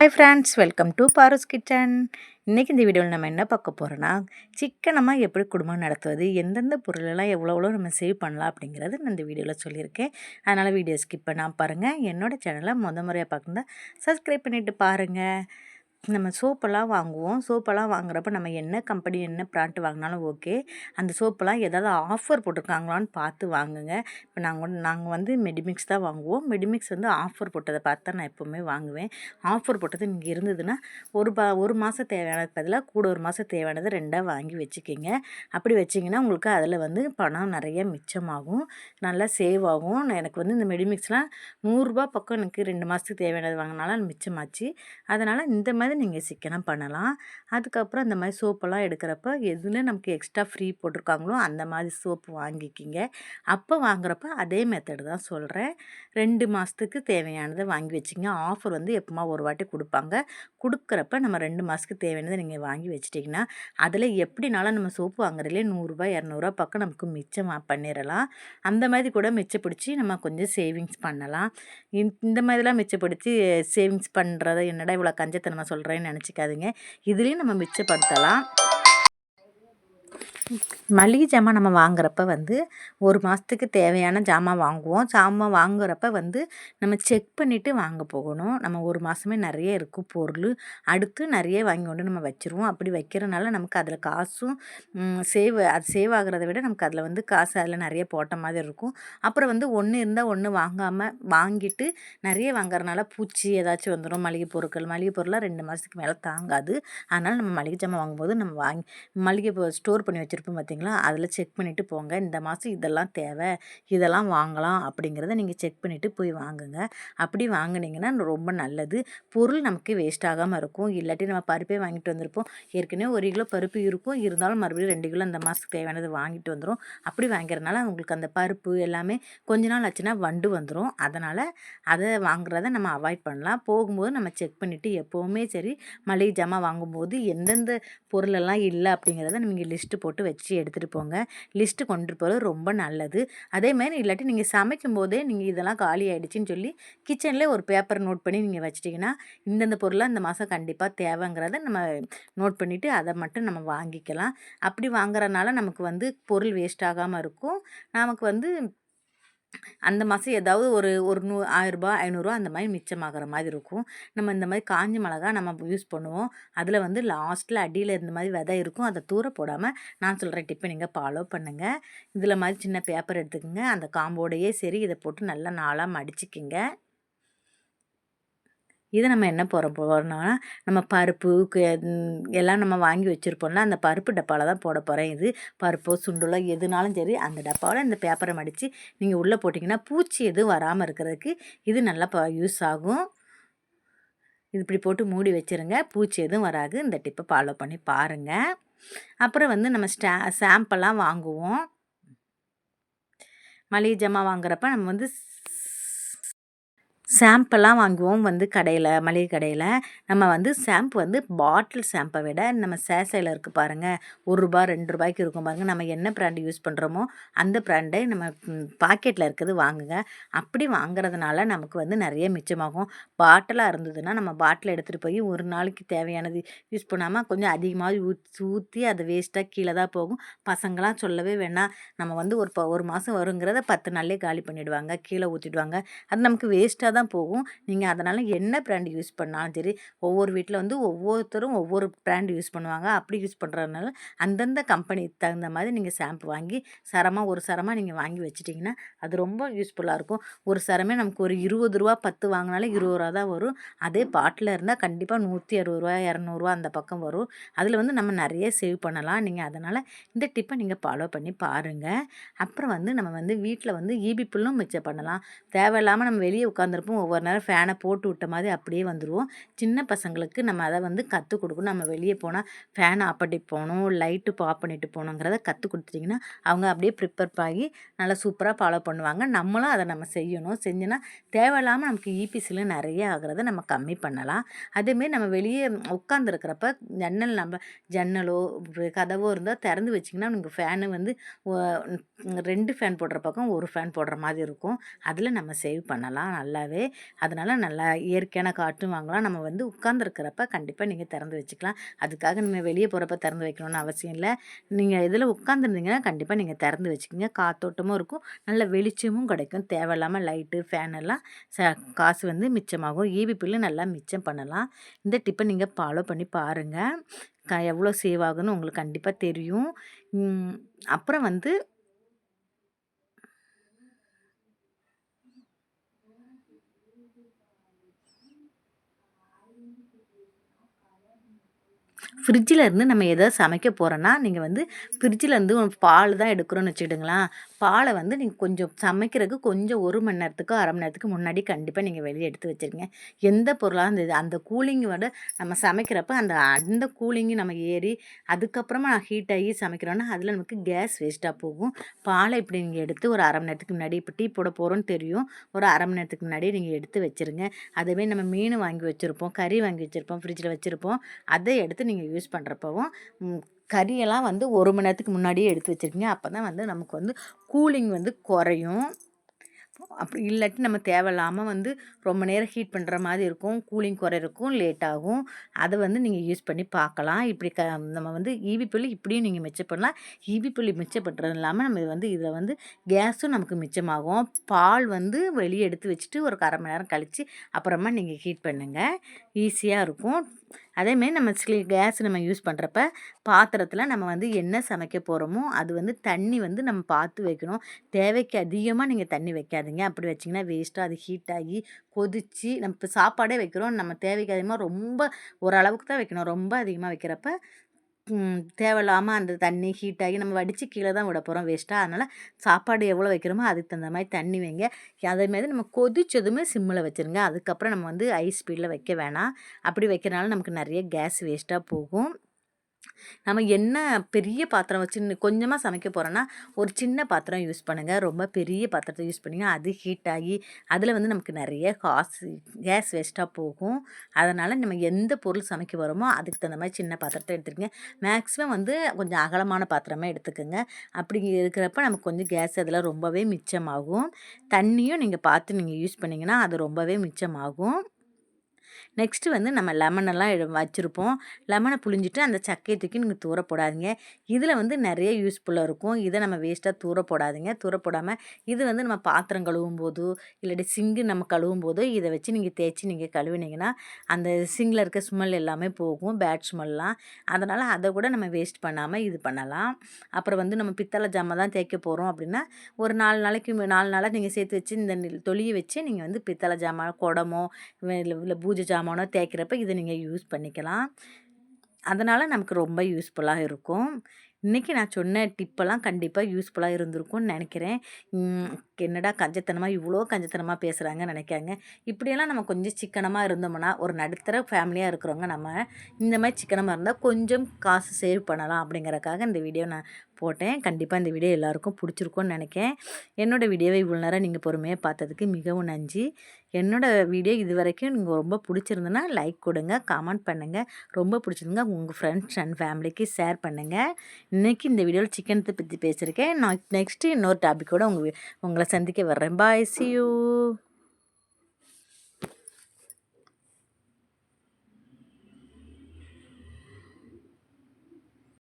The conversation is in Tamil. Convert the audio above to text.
Hi friends welcome to Paras kitchen இன்றைக்கி இந்த வீடியோவில் நம்ம என்ன பார்க்க போகிறோன்னா சிக்கனமாக எப்படி குடும்பம் நடத்துவது எந்தெந்த பொருளெல்லாம் எவ்வளோ எவ்வளோ நம்ம சேவ் பண்ணலாம் அப்படிங்கிறது நான் இந்த வீடியோவில் சொல்லியிருக்கேன். அதனால் வீடியோ ஸ்கிப் பண்ணால் பாருங்கள் என்னோடய சேனலை முத முறையாக பார்க்குறதா சப்ஸ்கிரைப் பண்ணிவிட்டு பாருங்கள் நம்ம சோப்பெல்லாம் வாங்குவோம். சோப்பெல்லாம் வாங்குறப்ப நம்ம என்ன கம்பெனி என்ன ப்ராண்ட் வாங்கினாலும் ஓகே அந்த சோப்பெல்லாம் ஏதாவது ஆஃபர் போட்டிருக்காங்களான்னு பார்த்து வாங்குங்க. இப்போ நாங்கள் நாங்கள் வந்து மெடிமிக்ஸ் தான் வாங்குவோம். மெடிமிக்ஸ் வந்து ஆஃபர் போட்டதை பார்த்து தான் நான் எப்போவுமே வாங்குவேன். ஆஃபர் போட்டது இங்கே இருந்ததுன்னா ஒரு பா ஒரு மாதம் தேவையானது பதிலாக கூட ஒரு மாதம் தேவையானதை ரெண்டாக வாங்கி வச்சுக்கிங்க. அப்படி வச்சிங்கன்னா உங்களுக்கு அதில் வந்து பணம் நிறைய மிச்சமாகும். நல்லா சேவ் ஆகும். எனக்கு வந்து இந்த மெடிமிக்ஸ்லாம் நூறுரூபா பக்கம் எனக்கு ரெண்டு மாதத்துக்கு தேவையானது வாங்கினாலும் மிச்சமாச்சு. அதனால் இந்த மாதிரி நீங்கள் சிக்கனம் பண்ணலாம். அதுக்கப்புறம் அந்த மாதிரி சோப்பெல்லாம் எடுக்கிறப்ப எதுல நமக்கு எக்ஸ்ட்ரா ஃப்ரீ போட்டிருக்காங்களோ அந்த மாதிரி சோப்பு வாங்கிக்கிங்க. அப்போ வாங்குறப்ப அதே மெத்தடு தான் சொல்கிறேன் ரெண்டு மாதத்துக்கு தேவையானதை வாங்கி வச்சிங்க ஆஃபர் வந்து எப்போமா ஒரு வாட்டி கொடுப்பாங்க. கொடுக்குறப்ப நம்ம ரெண்டு மாதத்துக்கு தேவையானதை நீங்கள் வாங்கி வச்சிட்டிங்கன்னா அதில் எப்படினாலும் நம்ம சோப்பு வாங்குறதுலே நூறுரூவா இரநூறுவா பக்கம் நமக்கு மிச்சம் பண்ணிடலாம். அந்த மாதிரி கூட மிச்சப்பிடிச்சி நம்ம கொஞ்சம் சேவிங்ஸ் பண்ணலாம். இந்த மாதிரிலாம் மிச்சப்படுத்தி சேவிங்ஸ் பண்ணுறத என்னடா இவ்வளோ கஞ்சத்தனமாக சொல்கிறேன்னு நினச்சிக்காதுங்க. இதுலேயும் நம்ம மிச்சப்படுத்தலாம். மளிகை ஜாமான் நம்ம வாங்குறப்ப வந்து ஒரு மாதத்துக்கு தேவையான ஜாமான் வாங்குவோம். ஜாமான் வாங்குறப்ப வந்து நம்ம செக் பண்ணிவிட்டு வாங்க போகணும். நம்ம ஒரு மாதமே நிறைய இருக்கும் பொருள். அடுத்து நிறைய வாங்கி கொண்டு நம்ம வச்சுருவோம். அப்படி வைக்கிறனால நமக்கு அதில் காசும் சேவ் அது சேவ் ஆகிறத விட நமக்கு அதில் வந்து காசு அதில் நிறைய போட்ட மாதிரி இருக்கும். அப்புறம் வந்து ஒன்று இருந்தால் ஒன்று வாங்காமல் வாங்கிட்டு நிறைய வாங்குறதுனால பூச்சி ஏதாச்சும் வந்துடும் மளிகை பொருட்கள் மளிகை பொருளாக ரெண்டு மாதத்துக்கு மேலே தாங்காது. அதனால் நம்ம மளிகை ஜாமான் வாங்கும்போது நம்ம வாங்கி மளிகை ஸ்டோர் பண்ணி வச்சுருப்போம் பார்த்திங்களா? அதில் செக் பண்ணிவிட்டு போங்க. இந்த மாதம் இதெல்லாம் தேவை. இதெல்லாம் வாங்கலாம் அப்படிங்கிறத நீங்கள் செக் பண்ணிவிட்டு போய் வாங்குங்க. அப்படி வாங்கினீங்கன்னா ரொம்ப நல்லது. பொருள் நமக்கு வேஸ்ட் ஆகாமல் இருக்கும். இல்லாட்டி நம்ம பருப்பே வாங்கிட்டு வந்திருப்போம். ஏற்கனவே ஒரு கிலோ பருப்பு இருக்கும். இருந்தாலும் மறுபடியும் ரெண்டு கிலோ அந்த மாதத்துக்கு தேவையானது வாங்கிட்டு வந்துடும் அப்படி வாங்குறதுனால உங்களுக்கு அந்த பருப்பு எல்லாமே கொஞ்ச நாள் ஆச்சுன்னா வண்டு வந்துடும் அதனால் அதை வாங்குறத நம்ம அவாய்ட் பண்ணலாம். போகும்போது நம்ம செக் பண்ணிவிட்டு எப்போவுமே சரி மளிகை ஜாமான் வாங்கும்போது எந்தெந்த பொருளெல்லாம் இல்லை அப்படிங்கிறத நீங்கள் லிஸ்ட்டு போட்டு வச்சு எடுத்துகிட்டு போங்க. லிஸ்ட்டு கொண்டு போகிறது ரொம்ப நல்லது. அதேமாதிரி இல்லாட்டி நீங்கள் சமைக்கும் போதே நீங்கள் இதெல்லாம் காலி ஆகிடுச்சின்னு சொல்லி கிச்சன்லேயே ஒரு பேப்பர் நோட் பண்ணி நீங்கள் வச்சிட்டிங்கன்னா இந்தந்த பொருளாக இந்த மாதம் கண்டிப்பாக தேவைங்கிறத நம்ம நோட் பண்ணிவிட்டு அதை மட்டும் நம்ம வாங்கிக்கலாம். அப்படி வாங்குறதுனால நமக்கு வந்து பொருள் வேஸ்ட் ஆகாமல் இருக்கும். நமக்கு வந்து அந்த மாதம் ஏதாவது ஒரு ஒரு நூ ஆயிரரூபா ஐநூறுரூவா அந்த மாதிரி மிச்சமாகிற மாதிரி இருக்கும். நம்ம இந்த மாதிரி காஞ்ச மிளகா நம்ம யூஸ் பண்ணுவோம். அதில் வந்து லாஸ்ட்டில் அடியில் இந்த மாதிரி விதை இருக்கும். அதை தூர போடாமல் நான் சொல்கிற டிப்பை நீங்கள் ஃபாலோ பண்ணுங்கள் இதில் மாதிரி சின்ன பேப்பர் எடுத்துக்கோங்க. அந்த காம்போடையே சரி இதை போட்டு நல்லா நாளாக மடிச்சிக்கிங்க. இதை நம்ம என்ன போகிற போகிறோம்னா நம்ம பருப்பு எல்லாம் நம்ம வாங்கி வச்சுருப்போம்ல அந்த பருப்பு டப்பாவில் தான் போட போகிறேன் இது பருப்போ சுண்டலோ எதுனாலும் சரி அந்த டப்பாவில் இந்த பேப்பரை மடித்து நீங்கள் உள்ளே போட்டிங்கன்னா பூச்சி எதுவும் வராமல் இருக்கிறதுக்கு இது நல்லா யூஸ் ஆகும். இது இப்படி போட்டு மூடி வச்சுருங்க. பூச்சி எதுவும் வராது. இந்த டிப்பை ஃபாலோ பண்ணி பாருங்கள் அப்புறம் வந்து நம்ம ஸ்டா ஷாம்பெல்லாம் வாங்குவோம். மளிகை ஜாமான் வாங்குறப்ப நம்ம வந்து ஷாம்பெல்லாம் வாங்குவோம் வந்து கடையில் மளிகை கடையில். நம்ம வந்து ஷாம்பு வந்து பாட்டில் ஷாம்பை விட நம்ம சேசையில் இருக்குது பாருங்கள் ஒரு ரூபா ரெண்டு ரூபாய்க்கு இருக்கும் பாருங்கள் நம்ம என்ன ப்ராண்டு யூஸ் பண்ணுறோமோ அந்த ப்ராண்டை நம்ம பாக்கெட்டில் இருக்கிறது வாங்குங்க. அப்படி வாங்குறதுனால நமக்கு வந்து நிறைய மிச்சமாகும். பாட்டிலாக இருந்ததுன்னா நம்ம பாட்டில் எடுத்துகிட்டு போய் ஒரு நாளைக்கு தேவையானது யூஸ் பண்ணாமல் கொஞ்சம் அதிகமாக ஊற்றி ஊற்றி அது வேஸ்ட்டாக கீழே தான் போகும். பசங்களாம் சொல்லவே வேணாம் நம்ம வந்து ஒரு ஒரு மாதம் வருங்கிறத பத்து நாள்லேயே காலி பண்ணிவிடுவாங்க கீழே ஊற்றிடுவாங்க அது நமக்கு வேஸ்ட்டாக தான் போகும். நீங்கள் அதனால் என்ன ப்ராண்ட் யூஸ் பண்ணாலும் சரி ஒவ்வொரு வீட்டில் வந்து ஒவ்வொருத்தரும் ஒவ்வொரு ப்ராண்ட் யூஸ் பண்ணுவாங்க. அப்படி யூஸ் பண்ணுறதுனால அந்தந்த கம்பெனிக்கு தகுந்த மாதிரி நீங்கள் ஷாம்பு வாங்கி சரமாக ஒரு சரமாக நீங்கள் வாங்கி வச்சிட்டிங்கன்னா அது ரொம்ப யூஸ்ஃபுல்லாக இருக்கும். ஒரு சரமே நமக்கு ஒரு இருபது ரூபா பத்து வாங்கினாலே இருபது ரூபா தான் வரும். அதே பாட்டில் இருந்தால் கண்டிப்பாக நூற்றி அறுபது ரூபா இரநூறுவா அந்த பக்கம் வரும். அதில் வந்து நம்ம நிறைய சேவ் பண்ணலாம். நீங்கள் அதனால் இந்த டிப்பை நீங்கள் ஃபாலோ பண்ணி பாருங்கள் அப்புறம் வந்து நம்ம வந்து வீட்டில் வந்து ஈபி புல்லும் மிச்சம் பண்ணலாம். தேவையில்லாமல் நம்ம வெளியே உட்காந்துருப்போம் இருப்போம் ஒவ்வொரு நேரம் ஃபேனை போட்டு விட்ட மாதிரி அப்படியே வந்துடுவோம் சின்ன பசங்களுக்கு நம்ம அதை வந்து கற்றுக் கொடுக்கணும். நம்ம வெளியே போனால் ஃபேனை ஆஃப் பண்ணிட்டு போகணும் லைட்டு ஆஃப் பண்ணிட்டு போகணுங்கிறத கற்றுக் கொடுத்துட்டிங்கன்னா அவங்க அப்படியே ப்ரிப்பேர் ஆகி நல்லா சூப்பராக ஃபாலோ பண்ணுவாங்க. நம்மளும் அதை நம்ம செய்யணும். செஞ்சோன்னா தேவையில்லாமல் நமக்கு இபிசியில் நிறைய ஆகிறத நம்ம கம்மி பண்ணலாம். அதேமாரி நம்ம வெளியே உட்காந்துருக்கிறப்ப ஜன்னல் நம்ம ஜன்னலோ கதவோ இருந்தால் திறந்து வச்சிங்கன்னா நமக்கு ஃபேனு வந்து ரெண்டு ஃபேன் போடுற பக்கம் ஒரு ஃபேன் போடுற மாதிரி இருக்கும். அதில் நம்ம சேவ் பண்ணலாம். நல்லாவே கிடையாது அதனால் நல்லா இயற்கையான காற்றும் வாங்கலாம். நம்ம வந்து உட்காந்துருக்கிறப்ப கண்டிப்பாக நீங்கள் திறந்து வச்சுக்கலாம். அதுக்காக நம்ம வெளியே போகிறப்ப திறந்து வைக்கணும்னு அவசியம் இல்லை. நீங்கள் இதில் உட்காந்துருந்தீங்கன்னா கண்டிப்பாக நீங்கள் திறந்து வச்சுக்கோங்க. காத்தோட்டமும் இருக்கும். நல்ல வெளிச்சமும் கிடைக்கும். தேவையில்லாமல் லைட்டு ஃபேன் எல்லாம் ச காசு வந்து மிச்சமாகும். ஈபி பில்லு நல்லா மிச்சம் பண்ணலாம். இந்த டிப்பை நீங்கள் ஃபாலோ பண்ணி பாருங்கள் க எவ்வளோ சேவ் ஆகுன்னு உங்களுக்கு கண்டிப்பாக தெரியும். அப்புறம் வந்து ஃப்ரிட்ஜில் இருந்து நம்ம எதாவது சமைக்க போகிறோன்னா நீங்கள் வந்து ஃப்ரிட்ஜில் இருந்து பால் தான் எடுக்கிறோன்னு வச்சுக்கிடுங்களேன் பாலை வந்து நீங்கள் கொஞ்சம் சமைக்கிறதுக்கு கொஞ்சம் ஒரு மணி நேரத்துக்கு அரை மணி நேரத்துக்கு முன்னாடி கண்டிப்பாக நீங்கள் வெளியே எடுத்து வச்சுருங்க. எந்த பொருளாக இருந்தது அந்த கூலிங்கோட விட நம்ம சமைக்கிறப்ப அந்த அந்த கூலிங்கு நம்ம ஏறி அதுக்கப்புறமா நான் ஹீட் ஆகி சமைக்கிறோன்னா அதில் நமக்கு கேஸ் வேஸ்ட்டாக போகும். பாலை இப்படி நீங்கள் எடுத்து ஒரு அரை மணி நேரத்துக்கு முன்னாடி இப்போ டீ போட போகிறோன்னு தெரியும். ஒரு அரை மணி நேரத்துக்கு முன்னாடி நீங்கள் எடுத்து வச்சுருங்க. அதுவே நம்ம மீன் வாங்கி வச்சுருப்போம் கறி வாங்கி வச்சுருப்போம் ஃப்ரிட்ஜில் வச்சுருப்போம். அதை எடுத்து நீங்கள் யூஸ் பண்ணுறப்பவும் கறியெல்லாம் வந்து ஒரு மணி நேரத்துக்கு முன்னாடியே எடுத்து வச்சுருக்கீங்க. அப்போ தான் வந்து நமக்கு வந்து கூலிங் வந்து குறையும். அப்படி இல்லாட்டி நம்ம தேவையில்லாமல் வந்து ரொம்ப நேரம் ஹீட் பண்ணுற மாதிரி இருக்கும். கூலிங் குறையிறக்கும் லேட் ஆகும். அதை வந்து நீங்கள் யூஸ் பண்ணி பார்க்கலாம். இப்படி க நம்ம வந்து ஈவி புள்ளி இப்படியும் நீங்கள் மிச்சம் பண்ணலாம். ஈவி புள்ளி மிச்சப்படுறது இல்லாமல் நம்ம வந்து இதில் வந்து கேஸும் நமக்கு மிச்சமாகும் பால் வந்து வெளியே எடுத்து வச்சுட்டு ஒரு அரை மணி நேரம் கழித்து அப்புறமா நீங்கள் ஹீட் பண்ணுங்கள் ஈஸியாக இருக்கும். அதேமாரி நம்ம ஸ்லீ கேஸ் நம்ம யூஸ் பண்ணுறப்ப பாத்திரத்தில் நம்ம வந்து என்ன சமைக்க போகிறோமோ அது வந்து தண்ணி வந்து நம்ம பார்த்து வைக்கணும். தேவைக்கு அதிகமாக நீங்கள் தண்ணி வைக்காதீங்க. அப்படி வச்சிங்கன்னா வேஸ்ட்டாக அது ஹீட் ஆகி கொதித்து நம்ம இப்போ சாப்பாடே வைக்கிறோம். நம்ம தேவைக்கு அதிகமாக ரொம்ப ஓரளவுக்கு தான் வைக்கணும். ரொம்ப அதிகமாக வைக்கிறப்ப தேவையில்லாமல் அந்த தண்ணி ஹீட் ஆகி நம்ம வடித்து கீழே தான் விட போகிறோம் வேஸ்ட்டாக அதனால் சாப்பாடு எவ்வளோ வைக்கிறோமோ அதுக்கு தகுந்த மாதிரி தண்ணி வைங்க. அதேமாதிரி நம்ம கொதிச்சதுமே சிம்மில் வச்சுருங்க. அதுக்கப்புறம் நம்ம வந்து ஹை ஸ்பீடில் வைக்க வேணாம். அப்படி வைக்கிறனால நமக்கு நிறைய கேஸ் வேஸ்ட்டாக போகும். நம்ம என்ன பெரிய பாத்திரம் வச்சு கொஞ்சமாக சமைக்க போகிறோன்னா ஒரு சின்ன பாத்திரம் யூஸ் பண்ணுங்கள் ரொம்ப பெரிய பாத்திரத்தை யூஸ் பண்ணிங்க அது ஹீட் ஆகி அதில் வந்து நமக்கு நிறைய காசு கேஸ் வேஸ்ட்டாக போகும். அதனால் நம்ம எந்த பொருள் சமைக்க போகிறோமோ அதுக்கு தகுந்த மாதிரி சின்ன பாத்திரத்தை எடுத்துக்கங்க. மேக்ஸிமம் வந்து கொஞ்சம் அகலமான பாத்திரமே எடுத்துக்கோங்க. அப்படி இருக்கிறப்ப நமக்கு கொஞ்சம் கேஸ் அதில் ரொம்பவே மிச்சமாகும். தண்ணியும் நீங்கள் பார்த்து நீங்கள் யூஸ் பண்ணிங்கன்னா அது ரொம்பவே மிச்சமாகும். நெக்ஸ்ட்டு வந்து நம்ம லெமனெல்லாம் வச்சுருப்போம். லெமனை புளிஞ்சிட்டு அந்த சக்கையை தூக்கி நீங்கள் தூர போடாதீங்க. இதில் வந்து நிறைய யூஸ்ஃபுல்லாக இருக்கும். இதை நம்ம வேஸ்ட்டாக தூர போடாதீங்க. தூர போடாமல் இது வந்து நம்ம பாத்திரம் கழுவும் போதோ இல்லாட்டி சிங்கு நம்ம கழுவும் போதோ இதை வச்சு நீங்கள் தேய்ச்சி நீங்கள் கழுவினீங்கன்னா அந்த சிங்கில் இருக்க ஸ்மெல் எல்லாமே போகும். பேட் ஸ்மெல்லாம் அதனால் அதை கூட நம்ம வேஸ்ட் பண்ணாமல் இது பண்ணலாம். அப்புறம் வந்து நம்ம பித்தளை ஜாமை தான் தேய்க்க போகிறோம் அப்படின்னா ஒரு நாலு நாளைக்கு நாலு நாளாக நீங்கள் சேர்த்து வச்சு இந்த தொலியை வச்சு நீங்கள் வந்து பித்தளை ஜாமான் குடமோ இல்லை பூஜை ஜாமான் ஜாமானோ தேய்க்கிறப்ப இதை நீங்கள் யூஸ் பண்ணிக்கலாம். அதனால் நமக்கு ரொம்ப யூஸ்ஃபுல்லாக இருக்கும். இன்றைக்கி நான் சொன்ன டிப்பெல்லாம் கண்டிப்பாக யூஸ்ஃபுல்லாக இருந்திருக்கும்னு நினைக்கிறேன். என்னடா கஞ்சத்தனமாக இவ்வளோ கஞ்சத்தனமாக பேசுகிறாங்கன்னு நினைக்காங்க. இப்படியெல்லாம் நம்ம கொஞ்சம் சிக்கனமாக இருந்தோம்னா ஒரு நடுத்தர ஃபேமிலியாக இருக்கிறவங்க நம்ம இந்த மாதிரி சிக்கனமாக இருந்தால் கொஞ்சம் காசு சேவ் பண்ணலாம் அப்படிங்கிறக்காக இந்த வீடியோ நான் போட்டேன். கண்டிப்பாக இந்த வீடியோ எல்லாருக்கும் பிடிச்சிருக்கோன்னு நினைக்கேன் என்னோடய வீடியோவை இவ்வளோ நேரம் நீங்கள் பொறுமையாக பார்த்ததுக்கு மிகவும் நன்றி. என்னோடய வீடியோ இது வரைக்கும் நீங்கள் ரொம்ப பிடிச்சிருந்ததுன்னா லைக் கொடுங்க கமெண்ட் பண்ணுங்கள் ரொம்ப பிடிச்சிருந்தா உங்கள் ஃப்ரெண்ட்ஸ் அண்ட் ஃபேமிலிக்கு ஷேர் பண்ணுங்கள் இன்றைக்கி இந்த வீடியோவில் சிக்கனத்தை பற்றி பேசியிருக்கேன். நான் நெக்ஸ்ட்டு இன்னொரு டாப்பிக்கோடு உங்கள் உங்களை சந்திக்க வர்றேன். பாய் சி யூ